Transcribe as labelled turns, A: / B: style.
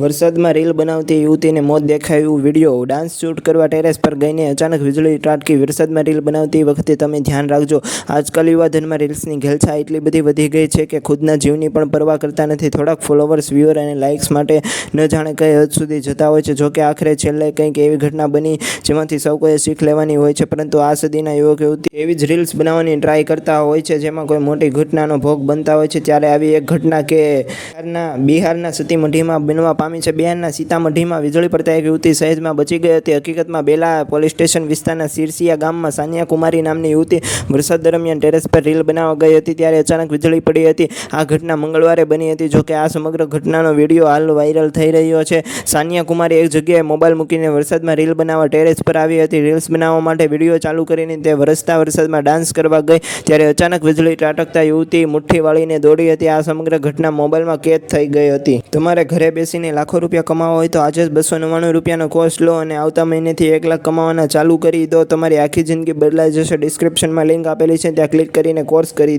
A: વરસાદમાં રીલ બનાવતી યુવતીને મોત દેખાયું. વીડિયો ડાન્સ શૂટ કરવા ટેરેસ પર ગઈને અચાનક વીજળી ત્રાટકી વરસાદમાં રીલ બનાવતી વખતે તમે ધ્યાન રાખજો. આજકાલ યુવાધનમાં રીલ્સની ઘેલછા એટલી બધી વધી ગઈ છે કે ખુદના જીવની પણ પરવા કરતા નથી. થોડાક ફોલોવર્સ વ્યૂઅર અને લાઇક્સ માટે ન જાણે કઈ હદ સુધી જતા હોય છે. જોકે આખરે છેલ્લે કંઈક એવી ઘટના બની જેમાંથી સૌ કોઈએ શીખ લેવાની હોય છે. પરંતુ આ સદીના યુવક, યુવતી એવી જ રીલ્સ બનાવવાની ટ્રાય કરતા હોય છે જેમાં કોઈ મોટી ઘટનાનો ભોગ બનતા હોય છે. ત્યારે આવી એક ઘટના કે બિહારના સતીમઢીમાં બનવા પામી છે બિહારના સીતામઢીમાં વીજળી પડતા એક યુવતી સહેજમાં બચી ગઈ હતી. હકીકતમાં બેલા પોલીસ સ્ટેશન વિસ્તારના સિરસિયા ગામમાં સાનિયા કુમારી નામની યુવતી વરસાદ દરમિયાન ટેરેસ પર રીલ બનાવવા ગઈ હતી, ત્યારે અચાનક વીજળી પડી હતી. આ ઘટના મંગળવારે બની હતી, જોકે આ સમગ્ર ઘટનાનો વીડિયો હાલ વાયરલ થઈ રહ્યો છે. સાનિયા કુમારી એક જગ્યાએ મોબાઈલ મૂકીને વરસાદમાં રીલ બનાવવા ટેરેસ પર આવી હતી. રીલ્સ બનાવવા માટે વીડિયો ચાલુ કરીને તે વરસતા વરસાદમાં ડાન્સ કરવા ગઈ, ત્યારે અચાનક વીજળી ત્રાટકતા યુવતી મુઠ્ઠી વાળીને દોડી હતી. આ સમગ્ર ઘટના મોબાઈલમાં કેદ થઈ ગઈ હતી. તમારે ઘરે બેસીને લાખો રૂપિયા કમાવા હોય તો આજે જ બસો નવ્વાણું રૂપિયાનો કોર્સ લો અને આવતા મહિનેથી એક લાખ કમાવાના ચાલુ કરી દો. તમારી આખી જિંદગી બદલાઈ જશે. ડિસ્ક્રિપ્શનમાં લિંક આપેલી છે. ત્યાં ક્લિક કરીને કોર્સ કરી દે.